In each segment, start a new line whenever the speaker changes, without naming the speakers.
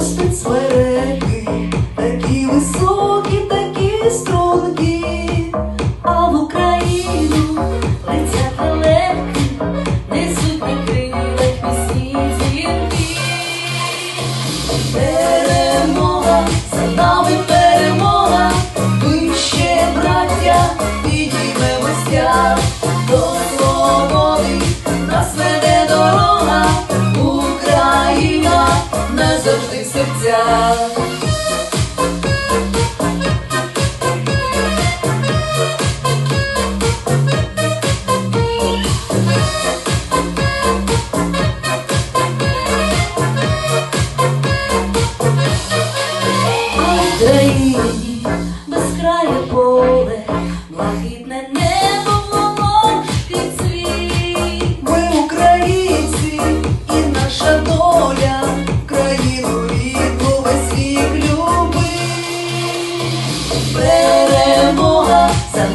ростуть смереки, такі високі,
такі стрункі, а в Україну летять лелеки, несуть на крилах.
Перемога, за нами перемога, ми ще, браття, підіймемося до свободи, нас веде дорога. Україна назавжди Україні безкрає поле, блакитне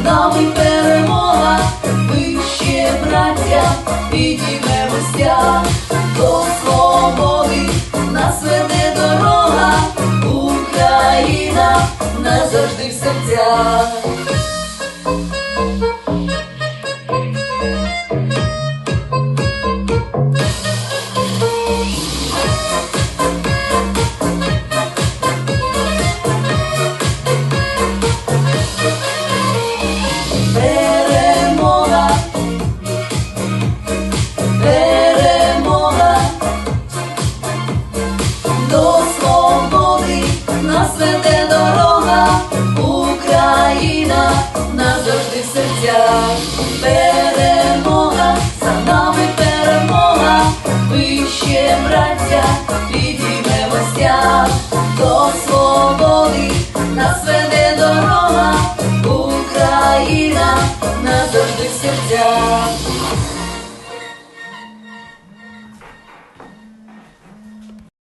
Нами перемога, ми ще браття, підіймемося до свободи, нас веде дорога, Україна назавжди в серцях. Браття, підіймемося до свободи, нас веде дорога, Україна назавжди в серцях.